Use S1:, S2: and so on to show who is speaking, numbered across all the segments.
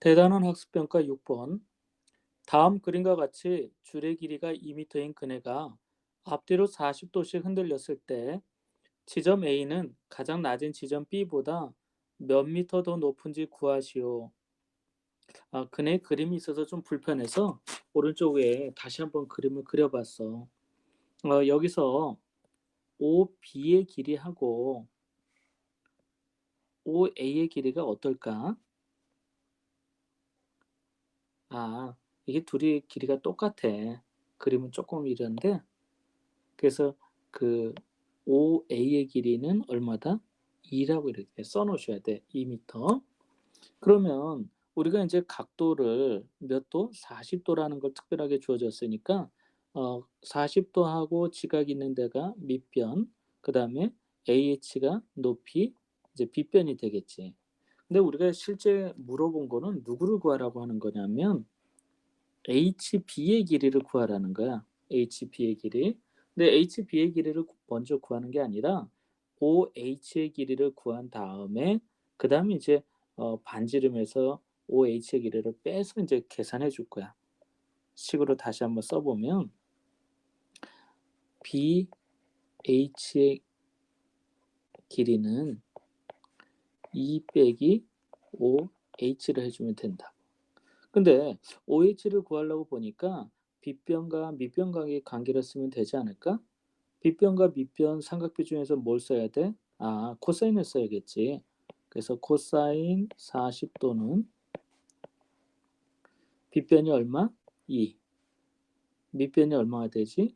S1: 대단원 학습평가 6번 다음 그림과 같이 줄의 길이가 2m인 그네가 앞뒤로 40도씩 흔들렸을 때 지점 A는 가장 낮은 지점 B보다 몇 미터 더 높은지 구하시오. 아, 그네 그림이 있어서 좀 불편해서 오른쪽에 다시 한번 그림을 그려봤어. 어, 여기서 OB의 길이하고 OA의 길이가 어떨까? 아, 이게 둘이 길이가 똑같아. 그림은 조금 이런데, 그래서 그 OA의 길이는 얼마다? 2라고 이렇게 써놓으셔야 돼. 2m. 그러면 우리가 이제 각도를 몇 도? 40도라는 걸 특별하게 주어졌으니까 어, 40도하고 지각 있는 데가 밑변, 그 다음에 AH가 높이, 이제 빗변이 되겠지. 근데 우리가 실제 물어본 거는 누구를 구하라고 하는 거냐면 HB의 길이를 구하라는 거야. HB의 길이. 근데 HB의 길이를 먼저 구하는 게 아니라 OH의 길이를 구한 다음에 그 다음에 이제 어, 반지름에서 OH의 길이를 빼서 이제 계산해 줄 거야. 식으로 다시 한번 써보면 BH의 길이는 2 빼기 5H를 해주면 된다. 근데 OH를 구하려고 보니까 빗변과 밑변각의 관계를 쓰면 되지 않을까? 빗변과 밑변 삼각비 중에서 뭘 써야 돼? 아, 코사인을 써야겠지. 그래서 코사인 40도는 빗변이 얼마? 2. 밑변이 얼마가 되지?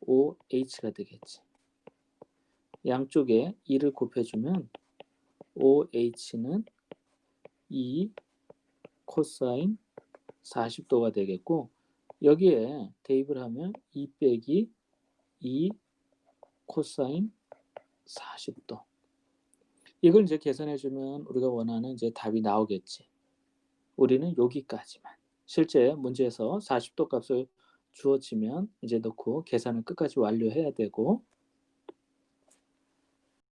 S1: 5H가 되겠지. 양쪽에 2를 곱해주면 OH는 2 코사인 40도가 되겠고 여기에 대입을 하면 2 빼기 2 코사인 40도 이걸 이제 계산해 주면 우리가 원하는 이제 답이 나오겠지. 우리는 여기까지만. 실제 문제에서 40도 값을 주어지면 이제 넣고 계산을 끝까지 완료해야 되고